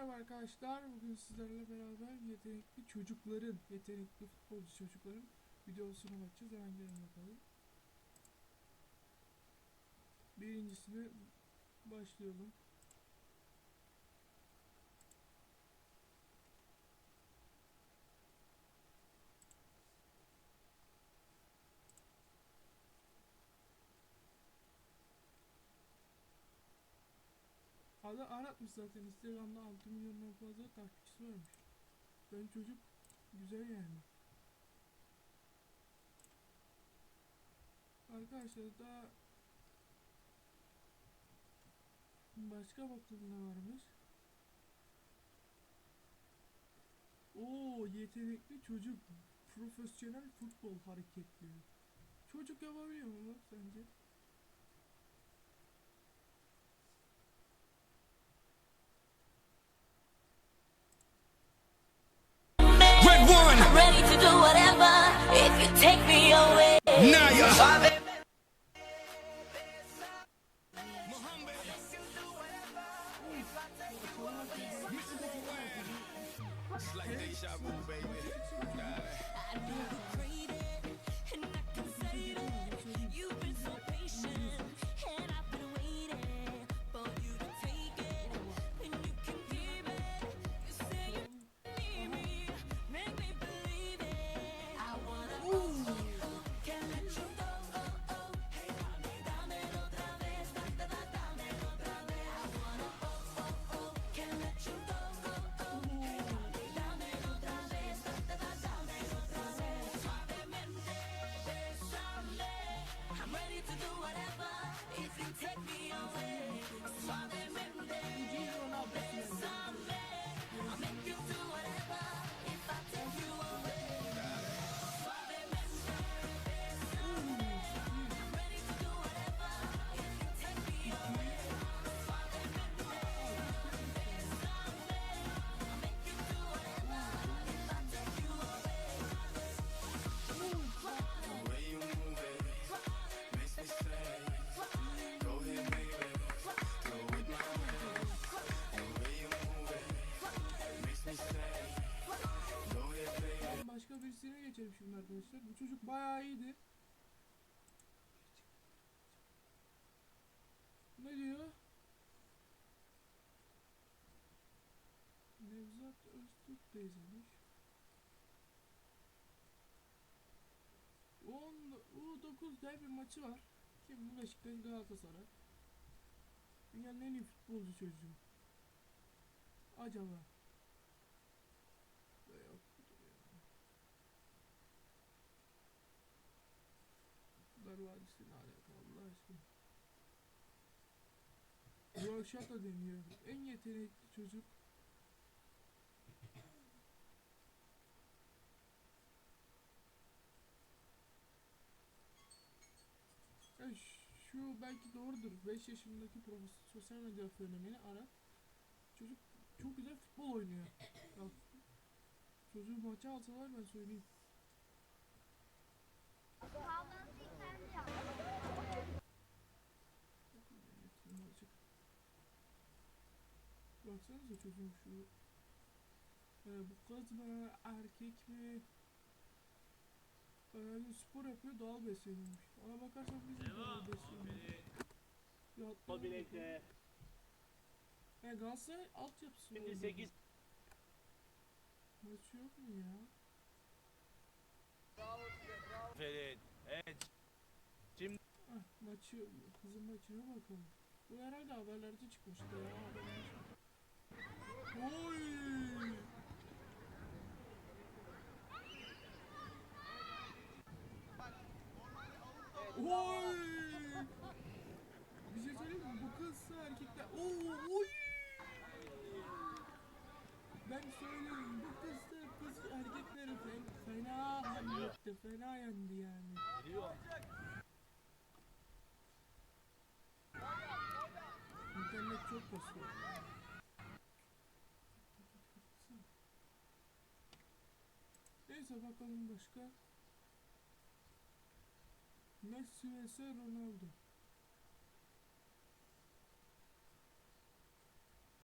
Merhaba arkadaşlar. Bugün sizlerle beraber yetenekli çocukların, yetenekli futbolcu çocukların videosuna bakacağız. Hemen gelin bakalım. Birincisine başlayalım. Adı aratmış zaten. Instagram'da 6 milyondan fazla takipçisi varmış. Ben çocuk güzel yani. Arkadaşlar daha başka bakalım ne varmış. Oo yetenekli çocuk. Profesyonel futbol hareketleri. Çocuk yapabiliyor mu sence? It's like deja vu, baby. I crave it, geçelim şimdi arkadaşlar. Bu çocuk bayağı iyiydi. Ne diyor? Nevzat Öztürk de izlemiş. 10 U9 derbi maçı var. Bu Beşiktaş Galatasaray. Dünyanın en iyi futbolcu çocuğu. Acaba? Da yok budur ya. Ne alaka Allah aşkına. Röşata deniyor. En yetenekli çocuk. Ya şu belki doğrudur. 5 yaşındaki profesör sosyal medya fenomeni ara. Çocuk çok güzel futbol oynuyor. Ya, çocuğu maça alsalar ben söyleyeyim. Baksanıza çocuğun şu ee, bu kız mı erkek mi? Herhalde spor yapıyor doğal besleniyormuş. Ona bakarsan biz de doğal besleniyoruz. O bilete. He Galatasaray altyapısı Şimdi oynuyor. 8 Maçı yok mu ya? Ferit. Evet. Ah maçı, kızın maçına bakalım. Bu herhalde haberlerde çıkmıştı ya. haberlerde çıkmıştı. Oy! Oy! Bir şey söyleyeyim mi? Bu kızsa erkekler... Oo, oy! Ben söyleyeyim bu kız erkekleri fen- fena halletti, fena yendi yani. Geliyor. İnternet çok kasıyor. Neyse bakalım başka. Messi vs Ronaldo.